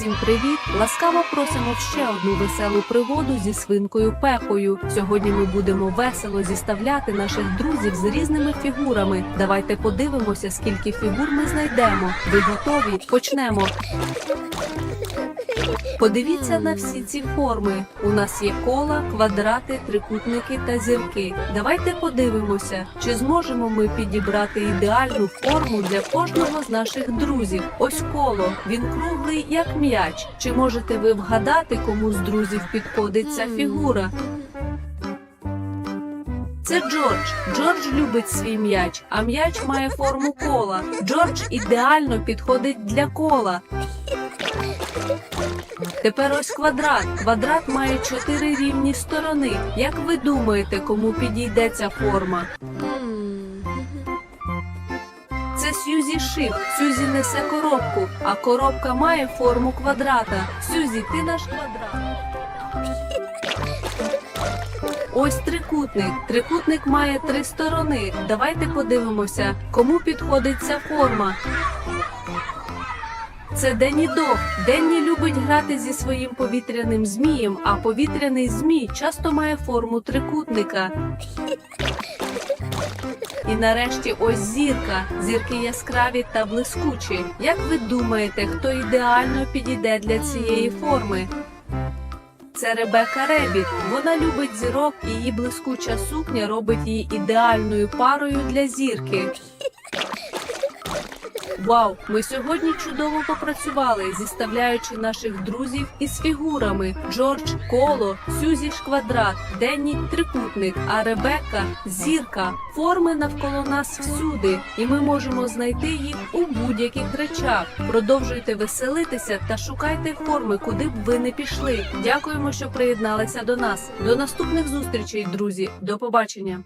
Усім привіт! Ласкаво просимо ще одну веселу пригоду зі свинкою Пепою. Сьогодні ми будемо весело зіставляти наших друзів з різними фігурами. Давайте подивимося, скільки фігур ми знайдемо. Ви готові? Почнемо. Подивіться на всі ці форми. У нас є кола, квадрати, трикутники та зірки. Давайте подивимося, чи зможемо ми підібрати ідеальну форму для кожного з наших друзів. Ось коло. Він круглий, як м'яч. Чи можете ви вгадати, кому з друзів підходить ця фігура? Це Джордж. Джордж любить свій м'яч, а м'яч має форму кола. Джордж ідеально підходить для кола. Тепер ось квадрат. Квадрат має чотири рівні сторони. Як ви думаєте, кому підійде ця форма? Це Сюзі Шиф. Сюзі несе коробку, а коробка має форму квадрата. Сюзі, ти наш квадрат. Ось трикутник. Трикутник має три сторони. Давайте подивимося, кому підходить ця форма. Це Денні Дог. Денні любить грати зі своїм повітряним змієм, а повітряний змій часто має форму трикутника. І нарешті ось зірка. Зірки яскраві та блискучі. Як ви думаєте, хто ідеально підійде для цієї форми? Це Ребека Ребіт. Вона любить зірок, і її блискуча сукня робить її ідеальною парою для зірки. Вау! Ми сьогодні чудово попрацювали, зіставляючи наших друзів із фігурами: Джордж коло, Сюзі ж квадрат, Денні трикутник, а Ребекка зірка. Форми навколо нас всюди, і ми можемо знайти їх у будь-яких речах. Продовжуйте веселитися та шукайте форми, куди б ви не пішли. Дякуємо, що приєдналися до нас. До наступних зустрічей, друзі. До побачення.